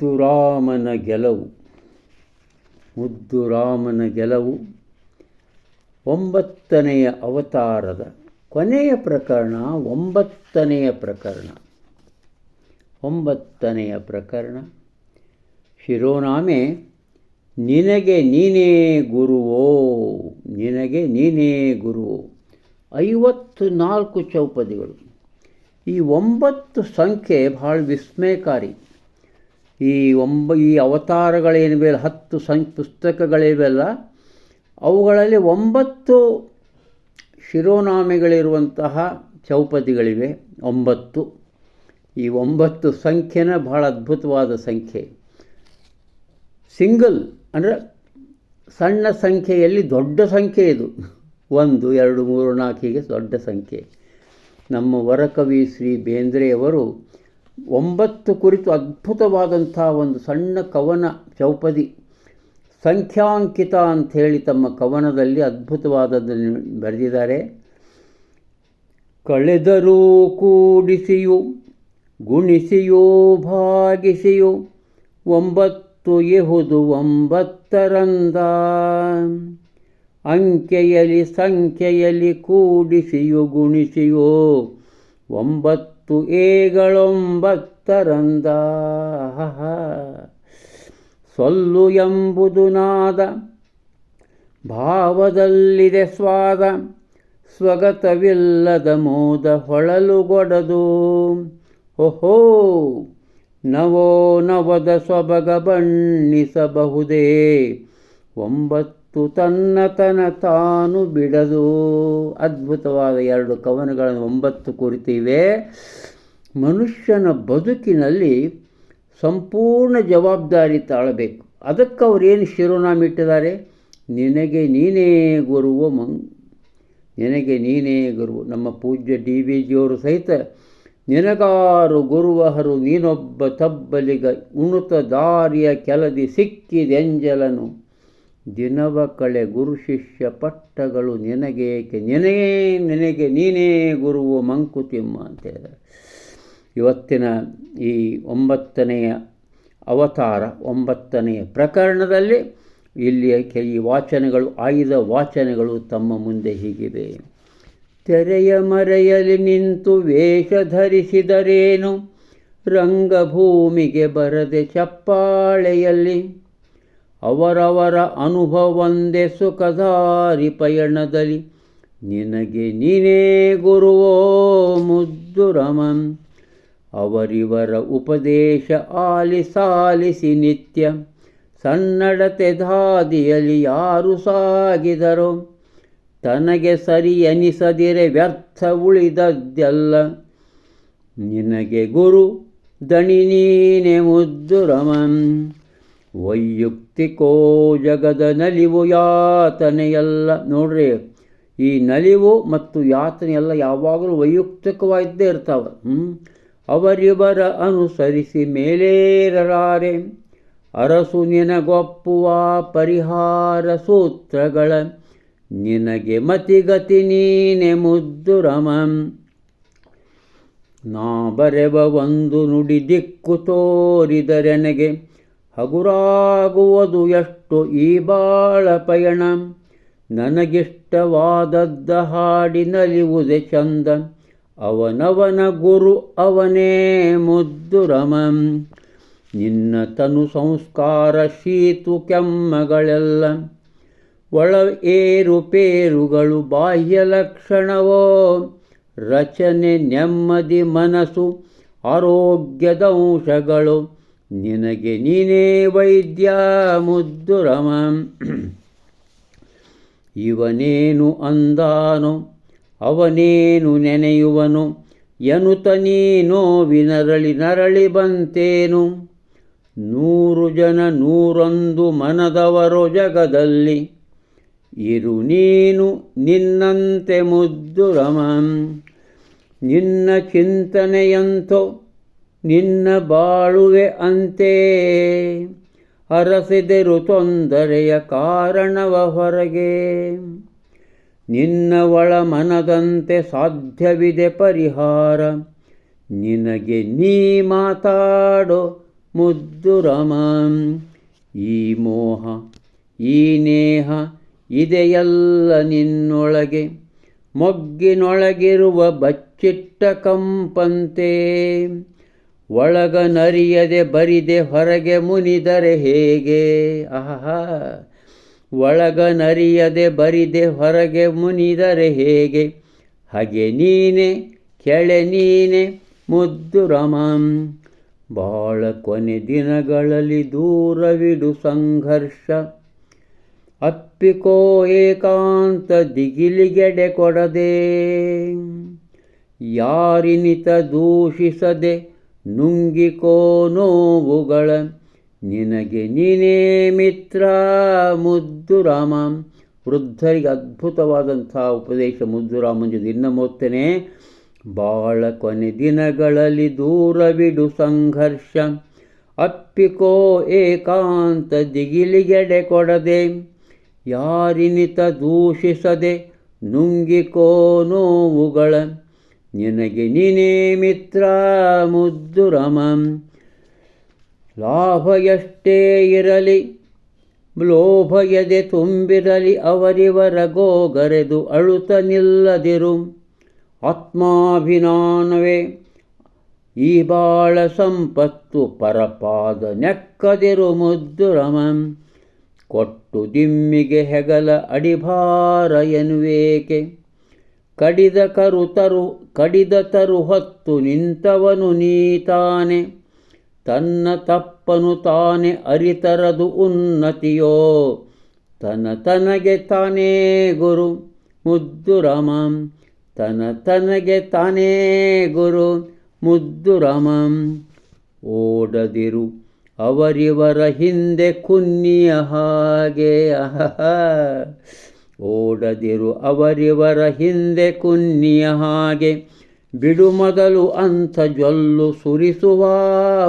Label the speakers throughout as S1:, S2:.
S1: ಮುದ್ದು ಗೆಲವು. ಗೆಲುವು ಗೆಲವು ರಾಮನ ಗೆಲುವು ಒಂಬತ್ತನೆಯ ಅವತಾರದ ಕೊನೆಯ ಪ್ರಕರಣ, ಒಂಬತ್ತನೆಯ ಪ್ರಕರಣ. ಒಂಬತ್ತನೆಯ ಪ್ರಕರಣ. ಶಿರೋನಾಮೆ, ನಿನಗೆ ನೀನೇ ಗುರುವೋ, ನಿನಗೆ ನೀನೇ ಗುರುವೋ. ಐವತ್ತು ನಾಲ್ಕು ಚೌಪದಿಗಳು. ಈ ಒಂಬತ್ತು ಸಂಖ್ಯೆ ಭಾಳ ವಿಸ್ಮಯಕಾರಿ. ಈ ಒಂಬ, ಈ ಅವತಾರಗಳೇನಿವೆ, ಹತ್ತು ಸಂ, ಪುಸ್ತಕಗಳಿವೆಲ್ಲ, ಅವುಗಳಲ್ಲಿ ಒಂಬತ್ತು ಶಿರೋನಾಮೆಗಳಿರುವಂತಹ ಚೌಪದಿಗಳಿವೆ ಒಂಬತ್ತು. ಈ ಒಂಬತ್ತು ಸಂಖ್ಯೆನ ಬಹಳ ಅದ್ಭುತವಾದ ಸಂಖ್ಯೆ. ಸಿಂಗಲ್ ಅಂದರೆ ಸಣ್ಣ ಸಂಖ್ಯೆಯಲ್ಲಿ ದೊಡ್ಡ ಸಂಖ್ಯೆ ಇದು. ಒಂದು, ಎರಡು, ಮೂರು ನಾಲ್ಕಿಗೆ ದೊಡ್ಡ ಸಂಖ್ಯೆ. ನಮ್ಮ ವರಕವಿ ಶ್ರೀ ಬೇಂದ್ರೆಯವರು ಒಂಬತ್ತು ಕುರಿತು ಅದ್ಭುತವಾದಂಥ ಒಂದು ಸಣ್ಣ ಕವನ ಚೌಪದಿ ಸಂಖ್ಯಾಂಕಿತ ಅಂಥೇಳಿ ತಮ್ಮ ಕವನದಲ್ಲಿ ಅದ್ಭುತವಾದದ್ದನ್ನು ಬರೆದಿದ್ದಾರೆ. ಕಳೆದರೂ ಕೂಡಿಸಿಯು, ಗುಣಿಸಿಯೋ ಭಾಗಿಸಿಯೋ, ಒಂಬತ್ತು ಎಹುದು ಒಂಬತ್ತರಂದ. ಅಂಕೆಯಲ್ಲಿ, ಸಂಖ್ಯೆಯಲ್ಲಿ ಕೂಡಿಸಿಯೋ, ಗುಣಿಸಿಯೋ, ಒಂಬತ್ತು ಏಗಳೊಂಬತ್ತರಂದ ಸೊಲ್ಲು ಎಂಬುದು ನಾದ. ಭಾವದಲ್ಲಿದೆ ಸ್ವಾದ. ಸ್ವಗತವಿಲ್ಲದ ಮೋದ ಹೊಳಲುಗೊಡದು ಓಹೋ ನವೋ ನವದ ಸೊಬಗ ಬಣ್ಣಿಸಬಹುದೇ. ಒಂಬತ್ತು ತನ್ನತನ ತಾನು ಬಿಡದು. ಅದ್ಭುತವಾದ ಎರಡು ಕವನಗಳನ್ನು ಒಂಬತ್ತು ಕುರಿತಿವೆ ಮನುಷ್ಯನ ಬದುಕಿನಲ್ಲಿ ಸಂಪೂರ್ಣ ಜವಾಬ್ದಾರಿ ತಾಳಬೇಕು. ಅದಕ್ಕೆ ಅವರೇನು ಶಿರೋನಾಮ ಇಟ್ಟಿದ್ದಾರೆ? ನಿನಗೆ ನೀನೇ ಗುರುವ ಮಂ, ನಿನಗೆ ನೀನೇ ಗುರು ನಮ್ಮ ಪೂಜ್ಯ ಡಿ ವಿ ಜಿಯವರು ಸಹಿತ ನಿನಗಾರು ಗುರುವಹರು, ನೀನೊಬ್ಬ ತಬ್ಬಲಿಗ ಉಣುತ ದಾರಿಯ ಕೆಲದಿ ಸಿಕ್ಕಿದೆಂಜಲನು ದಿನವ ಕಳೆ ಗುರು ಶಿಷ್ಯ ಪಟ್ಟಗಳು ನಿನಗೇಕೆ? ನಿನಗೇ, ನಿನಗೆ ನೀನೇ ಗುರುವು ಮಂಕುತಿಮ್ಮ ಅಂತ ಹೇಳಿದ್ದಾರೆ. ಇವತ್ತಿನ ಈ ಒಂಬತ್ತನೆಯ ಅವತಾರ, ಒಂಬತ್ತನೆಯ ಪ್ರಕರಣದಲ್ಲಿ ಇಲ್ಲಿಯ ಈ ವಾಚನಗಳು, ಆಯ್ದ ವಾಚನಗಳು ತಮ್ಮ ಮುಂದೆ ಹೀಗಿವೆ. ತೆರೆಯ ಮರೆಯಲ್ಲಿ ನಿಂತು ವೇಷ ಧರಿಸಿದರೇನು? ರಂಗಭೂಮಿಗೆ ಬರದೆ ಚಪ್ಪಾಳೆಯಲ್ಲಿ ಅವರವರ ಅನುಭವಂದೆ ಸುಖದಾರಿ ಪಯಣದಲ್ಲಿ. ನಿನಗೆ ನೀನೇ ಗುರುವೋ ಮುದ್ದು ರಮನ್ ಅವರಿವರ ಉಪದೇಶ ಆಲಿಸಾಲಿಸಿ ನಿತ್ಯ. ಸನ್ನಡತೆ ಧಾದಿಯಲ್ಲಿ ಯಾರು ಸಾಗಿದರೋ? ತನಗೆ ಸರಿ ಎನಿಸದಿರೆ ವ್ಯರ್ಥ ಉಳಿದದ್ದೆಲ್ಲ. ನಿನಗೆ ಗುರು ದಣಿ ನೀನೆ ಮುದ್ದು ರಮನ್ ವೈಯಕ್ತಿಕೋ ಜಗದ ನಲಿವು ಯಾತನೆಯಲ್ಲ. ನೋಡ್ರಿ, ಈ ನಲಿವು ಮತ್ತು ಯಾತನೆಯೆಲ್ಲ ಯಾವಾಗಲೂ ವೈಯಕ್ತಿಕವಾಗಿದ್ದೇ ಇರ್ತಾವೆ. ಹ್ಞೂ ಅವರಿವರ ಅನುಸರಿಸಿ ಮೇಲೇರಲಾರೆ ಅರಸು ನಿನಗೊಪ್ಪುವ ಪರಿಹಾರ ಸೂತ್ರಗಳ, ನಿನಗೆ ಮತಿಗತಿ ನೀನೆ ಮುದ್ದು ರಮಂ. ನಾ ಬರೆವ ಒಂದು ನುಡಿ ದಿಕ್ಕು ತೋರಿದರೆನಗೆ ಹಗುರಾಗುವುದು ಎಷ್ಟು ಈ ಬಾಳ ಪಯಣ. ನನಗಿಷ್ಟವಾದದ್ದ ಹಾಡಿನಲಿವುದೆ ಚಂದ ಅವನವನ ಗುರು ಅವನೇ ಮುದ್ದು ರಮನ್. ನಿನ್ನ ತನು ಸಂಸ್ಕಾರ ಶೀತು ಕೆಮ್ಮಗಳೆಲ್ಲ. ಒಳ ಏರುಪೇರುಗಳು ಬಾಹ್ಯ ಲಕ್ಷಣವೋ. ರಚನೆ ನೆಮ್ಮದಿ ಮನಸ್ಸು ಆರೋಗ್ಯದಂಶಗಳು ನಿನಗೆ ನೀನೇ ವೈದ್ಯ ಮುದ್ದು ರಮನ್ ಇವನೇನು ಅಂದಾನು, ಅವನೇನು ನೆನೆಯುವನು ಎನುತ ನೀನೋ ವಿನರಳಿ ನರಳಿ ಬಂತೇನು. ನೂರು ಜನ ನೂರೊಂದು ಮನದವರು ಜಗದಲ್ಲಿ ಇರು ನೀನು ನಿನ್ನಂತೆ ಮುದ್ದು ರಮನ್ ನಿನ್ನ ಚಿಂತನೆಯಂತೋ ನಿನ್ನ ಬಾಳುವೆ ಅಂತೆ. ಅರಸಿದೆರು ತೊಂದರೆಯ ಕಾರಣವ ಹೊರಗೆ. ನಿನ್ನ ಒಳ ಮನದಂತೆ ಸಾಧ್ಯವಿದೆ ಪರಿಹಾರ. ನಿನಗೆ ನೀ ಮಾತಾಡೋ ಮುದ್ದು ರಮಂ ಈ ಮೋಹ, ಈ ನೇಹ ಇದೆಯಲ್ಲ ನಿನ್ನೊಳಗೆ. ಮೊಗ್ಗಿನೊಳಗಿರುವ ಬಚ್ಚಿಟ್ಟ ಕಂಪಂತೆ. ಒಳಗ ನರಿಯದೆ ಬರಿದೆ ಹೊರಗೆ ಮುನಿದರೆ ಹೇಗೆ? ಆಹಾ ಒಳಗ ನರಿಯದೆ ಬರಿದೆ ಹೊರಗೆ ಮುನಿದರೆ ಹೇಗೆ? ಹಾಗೆ ನೀನೆ, ಕೆಳೆ ನೀನೆ, ಮುದ್ದು ರಮಂ. ಬಾಳ ಕೊನೆ ದಿನಗಳಲ್ಲಿ ದೂರವಿಡು ಸಂಘರ್ಷ. ಅಪ್ಪಿಕೋ ಏಕಾಂತ ದಿಗಿಲಿಗೆಡೆ ಕೊಡದೆ. ಯಾರಿನಿತ ದೂಷಿಸದೆ ನುಂಗಿಕೋ ನೋವುಗಳ, ನಿನಗೆ ನೀನೇ ಮಿತ್ರ. ಮುದ್ದು ರಾಮ. ವೃದ್ಧರಿಗೆ ಅದ್ಭುತವಾದಂಥ ಉಪದೇಶ. ಮುದ್ದು ಜೊತೆ ಇನ್ನು ಮೊತ್ತನೇ ಬಾಳ ಕೊನೆ ದಿನಗಳಲ್ಲಿ ದೂರವಿಡು ಸಂಘರ್ಷ. ಅಪ್ಪಿಕೋ ಏಕಾಂತ ದಿಗಿಲಿಗೆಡೆ ಕೊಡದೆ, ಯಾರಿನಿತ ದೂಷಿಸದೆ ನುಂಗಿಕೋ ನೋವುಗಳ. ನಿನಗೆ ನೀನೇ ಮಿತ್ರ ಮುದ್ದು ರಮಂ. ಲಾಭ ಎಷ್ಟೇ ಇರಲಿ, ಲೋಭ ಎದೆ ತುಂಬಿರಲಿ ಅವರಿವರ ಗೋಗರೆದು ಅಳುತ ನಿಲ್ಲದಿರು. ಆತ್ಮಾಭಿನಾನವೇ ಈ ಬಾಳ ಸಂಪತ್ತು ಪರಪಾದ ನೆಕ್ಕದಿರು ಮುದ್ದು ರಮಂ. ಕೊಟ್ಟು ದಿಮ್ಮಿಗೆ ಹೆಗಲ ಅಡಿಭಾರ ಎನ್ನುವೇಕೆ? ಕಡಿದ ಕರು ತರು, ಕಡಿದ ತರು ಹೊತ್ತು ನಿಂತವನು ನೀತಾನೆ. ತನ್ನ ತಪ್ಪನು ತಾನೆ ಅರಿತರದು ಉನ್ನತಿಯೋ. ತನ ತನಗೆ ತಾನೇ ಗುರು ಮುದ್ದು ರಮಂ. ತನ ತನಗೆ ತಾನೇ ಗುರು ಮುದ್ದು ರಮಂ. ಓಡದಿರು ಅವರಿವರ ಹಿಂದೆ ಕುನ್ನಿಯ ಹಾಗೆ. ಅಹಹ. ಓಡದಿರು ಅವರಿವರ ಹಿಂದೆ ಕುನ್ನಿಯ ಹಾಗೆ. ಬಿಡು ಮೊದಲು ಅಂಥ ಜೊಲ್ಲು ಸುರಿಸುವ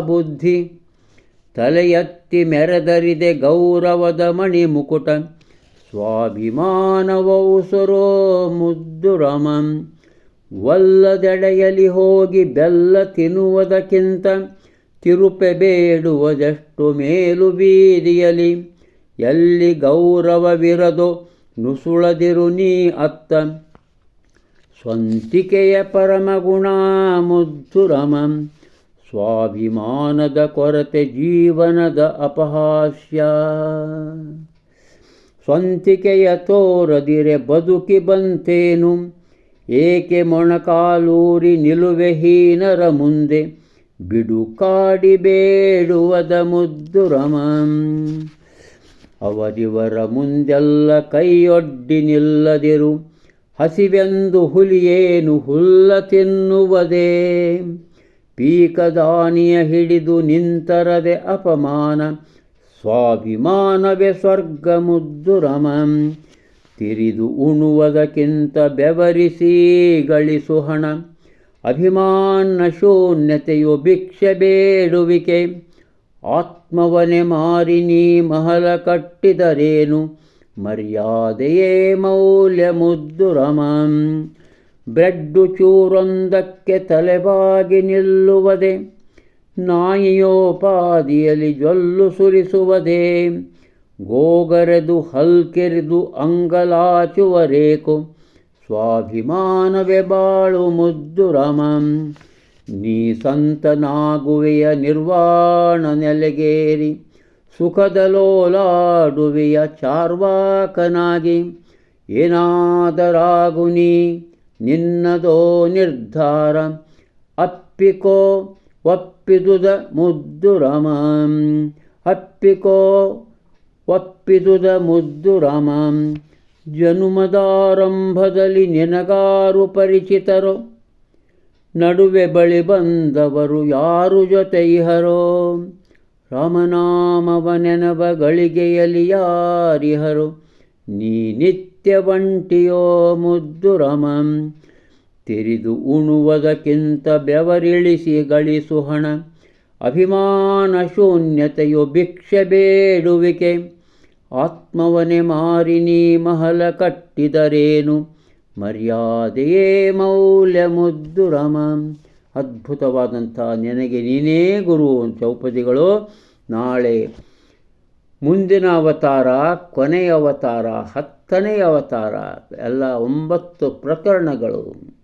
S1: ಬುದ್ಧಿ. ತಲೆಯತ್ತಿ ಮೆರೆದರಿದೆ ಗೌರವದ ಮಣಿ ಮುಕುಟ. ಸ್ವಾಭಿಮಾನವ ಉಸುರೋ ಮುದ್ದು ರಮಂ. ವಲ್ಲದೆಡೆಯಲಿ ಹೋಗಿ ಬೆಲ್ಲ ತಿನ್ನುವುದಕ್ಕಿಂತ ತಿರುಪೆ ಬೇಡುವುದೆಷ್ಟು ಮೇಲು ಬೀದಿಯಲಿ. ಎಲ್ಲಿ ಗೌರವವಿರದೋ ನುಸುಳದಿರು ನೀ ಅತ್ತ. ಸ್ವಂತಿಕೆಯ ಪರಮಗುಣ ಮುದ್ದುರಮಂ ಸ್ವಾಭಿಮಾನದ ಕೊರತೆ ಜೀವನದ ಅಪಹಾಸ್ಯ. ಸ್ವಂತಿಕೆಯ ತೋರದಿರೆ ಬದುಕಿ ಬಂತೇನು? ಏಕೆ ಮೊಣಕಾಲೂರಿ ನಿಲುವೆ ಹೀನರ ಮುಂದೆ? ಬಿಡುಕಾಡಿ ಬೇಡುವದ ಮುದ್ದು ರಮಂ ಅವರಿವರ ಮುಂದೆಲ್ಲ ಕೈಯೊಡ್ಡಿ ನಿಲ್ಲದಿರು. ಹಸಿವೆಂದು ಹುಲಿಯೇನು ಹುಲ್ಲ ತಿನ್ನುವುದೇ? ಪೀಕದಾನಿಯ ಹಿಡಿದು ನಿಂತರದೆ ಅಪಮಾನ. ಸ್ವಾಭಿಮಾನವೇ ಸ್ವರ್ಗ ಮುದ್ದು ರಮಂ. ತಿರಿದು ಉಣುವುದಕ್ಕಿಂತ ಬೆವರಿಸಿ ಗಳಿಸು ಹಣ. ಅಭಿಮಾನ ಶೂನ್ಯತೆಯು ಭಿಕ್ಷೆ ಬೇಡುವಿಕೆ. ಆತ್ಮವನೆ ಮಾರಿ ನೀ ಮಹಲ ಕಟ್ಟಿದರೇನು? ಮರ್ಯಾದೆಯೇ ಮೌಲ್ಯ ಮುದ್ದುರಮಂ ಬ್ರೆಡ್ಡು ಚೂರೊಂದಕ್ಕೆ ತಲೆಬಾಗಿ ನಿಲ್ಲುವುದೇ ನಾಯಿಯೋಪಾದಿಯಲ್ಲಿ ಜೊಲ್ಲು ಸುರಿಸುವುದೇ, ಗೋಗರೆದು ಹಲ್ಕೆರೆದು ಅಂಗಲಾಚುವರೇಕು ಸ್ವಾಭಿಮಾನವೇ ಬಾಳು ಮುದ್ದು ರಮಂ. ನೀ ಸಂತನಾಗುವೆಯ ನಿರ್ವಾಣ ನೆಲೆಗೇರಿ ಸುಖದಲೋಲಾಡುವೆಯ ಚಾರ್ವಾಕನಾಗಿ. ಏನಾದರಾಗು ನೀ ನಿನ್ನದೋ ನಿರ್ಧಾರ, ಅಪ್ಪಿಕೋ ಒಪ್ಪಿದುದ ಮುದ್ದು ರಮಂ ಅಪ್ಪಿಕೋ ಒಪ್ಪಿದುದ ಮುದ್ದು ರಾಮಂ ಜನುಮದಾರಂಭದಲ್ಲಿ ನಿನಗಾರು ಪರಿಚಿತರೋ. ನಡುವೆ ಬಳಿ ಬಂದವರು ಯಾರು ಜೊತೆ ಇಹರೋ? ರಾಮನಾಮವ ನೆನವ ಗಳಿಗೆಯಲ್ಲಿ ಯಾರಿಹರು? ನೀ ನಿತ್ಯ ಬಂಟಿಯೋ ಮುದ್ದು ರಮಂ. ತಿರಿದು ಉಣುವುದಕ್ಕಿಂತ ಬೆವರಿಳಿಸಿ ಗಳಿಸು ಹಣ ಅಭಿಮಾನ ಶೂನ್ಯತೆಯು ಭಿಕ್ಷೆ ಬೇಡುವಿಕೆ. ಆತ್ಮವನೆ ಮಾರಿ ನೀ ಮಹಲ ಕಟ್ಟಿದರೇನು? ಮರ್ಯಾದೆಯೇ ಮೌಲ್ಯ ಮುದ್ದು ರಾಮ ಅದ್ಭುತವಾದಂಥ ನಿನಗೆ ನೀನೇ ಗುರು ಚೌಪದಿಗಳು ನಾಳೆ ಮುಂದಿನ ಅವತಾರ, ಕೊನೆಯ ಅವತಾರ ಹತ್ತನೆಯ ಅವತಾರ, ಎಲ್ಲ ಒಂಬತ್ತು ಪ್ರಕರಣಗಳು.